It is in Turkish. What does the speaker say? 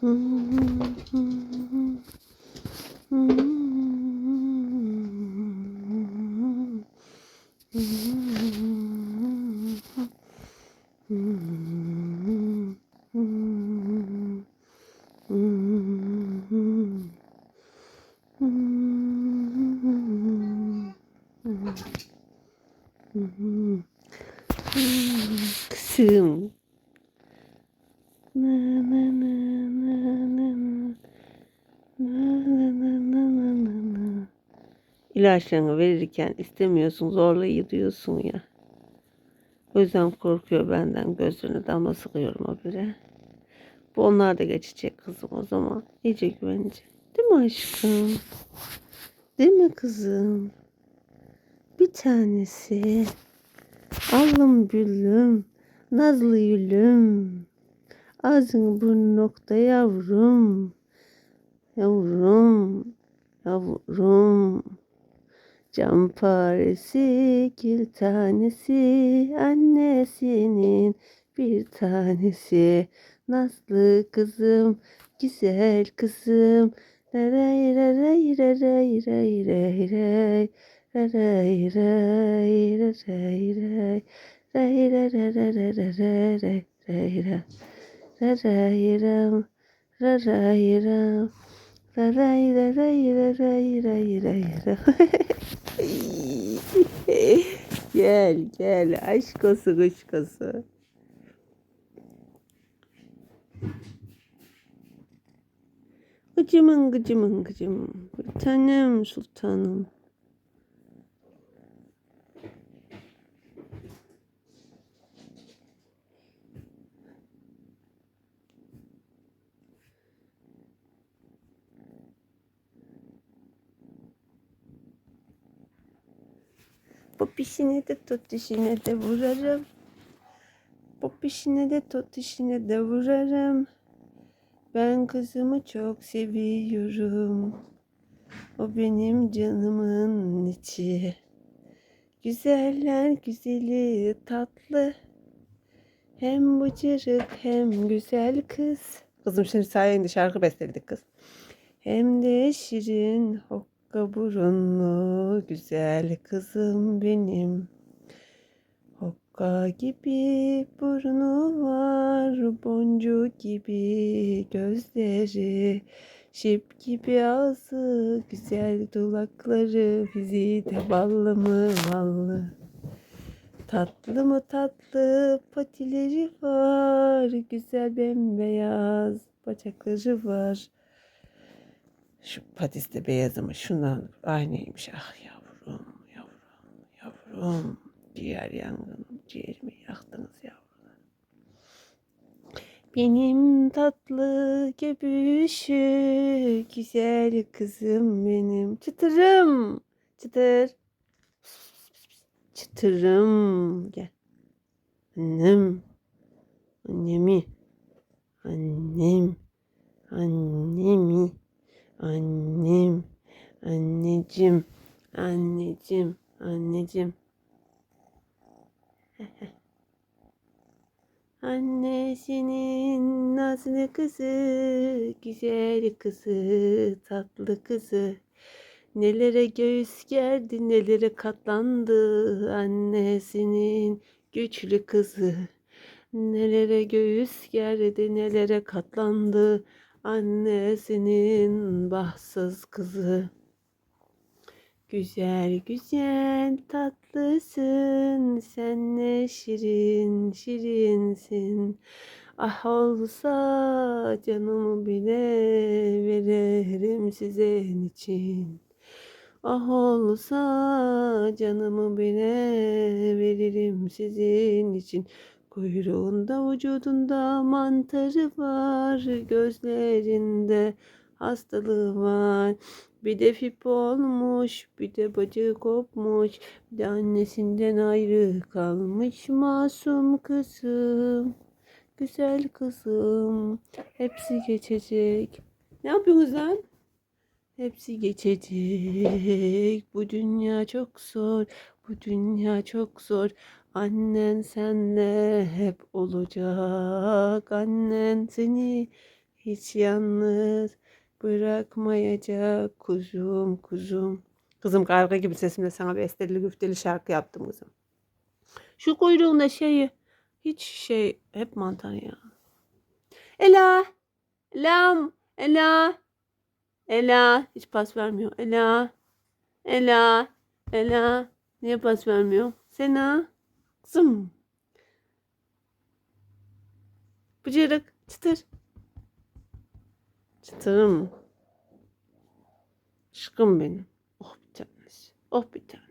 그 음, 그슴. İlaçlarını verirken istemiyorsun zorla yediyorsun ya. Yüzden korkuyor benden gözlerine damla sıkıyorum habire. Bu onlar da geçecek kızım o zaman. İyice güvenecek. Değil mi aşkım? Değil mi kızım? Bir tanesi. Allım gülüm. Nazlı gülüm. Ağzın burnu nokta yavrum. Yavrum. Yavrum. Cam paresi, kil tanesi, annesinin bir tanesi. Nazlı kızım, güzel kızım. Ray ray ray ray ray ray ray. Ray ray ray ray ray. Ray ray ray ray ray ray ray ray ray. Ray ram, ray ram. Ray ray ray ray ray ray ray. gel gel aşk olsun aşk olsun. Gıcımın gıcımın gıcım. Bir tanem sultanım. Popişine de totişine de vurarım. Popişine de totişine de vurarım. Ben kızımı çok seviyorum. O benim canımın içi. Güzeller güzeli tatlı. Hem bıcırık hem güzel kız. Kızım şimdi sayende şarkı besteledik kız. Hem de şirin hokka burunlu güzel kızım benim. Hokka gibi burnu var, boncuk gibi gözleri, şip gibi ağzı, güzel dudakları, bizi de ballı mı ballı. Tatlı mı tatlı patileri var, güzel bembeyaz bacakları var. Şu patis de beyaz ama şundan aynıymış. Ah yavrum, yavrum, yavrum. Ciğer yangınım, ciğerimi yaktınız yavrum. Benim tatlı göbüşü, güzel kızım benim. Çıtırım, çıtır. Çıtırım. Gel. Annem. Annemi. Annem. Annemi. Annem. Anneciğim. Anneciğim. Anneciğim. Annesinin nazlı kızı, güzel kızı, tatlı kızı. Nelere göğüs gerdi, nelere katlandı annesinin güçlü kızı. Nelere göğüs gerdi, nelere katlandı annesinin bahtsız kızı. Güzel güzel tatlısın. Sen ne şirin şirinsin. Ah olsa canımı bile veririm sizin için. Ah olsa canımı bile veririm sizin için Kuyruğunda vücudunda mantarı var Gözlerinde hastalığı var bir de fip olmuş, bir de bacı kopmuş, bir de annesinden ayrı kalmış masum kızım. Güzel kızım, hepsi geçecek. Ne yapıyorsunuz lan? Hepsi geçecek. Bu dünya çok zor. Bu dünya çok zor. Annen senle hep olacak. Annen seni hiç yalnız bırakmayacak kuzum kuzum. Kızım karga gibi sesimle sana besteli güfteli şarkı yaptım kızım. Şu kuyruğunda şeyi hiç şey hep mantar ya. Ela, Elam, Ela, Ela hiç pas vermiyor. Ela, Ela, Ela niye pas vermiyor? Sena, kızım. Bıcırık, çıtır. Çıtırım. Aşkım benim. Oh bir tanesi. Oh bir tane.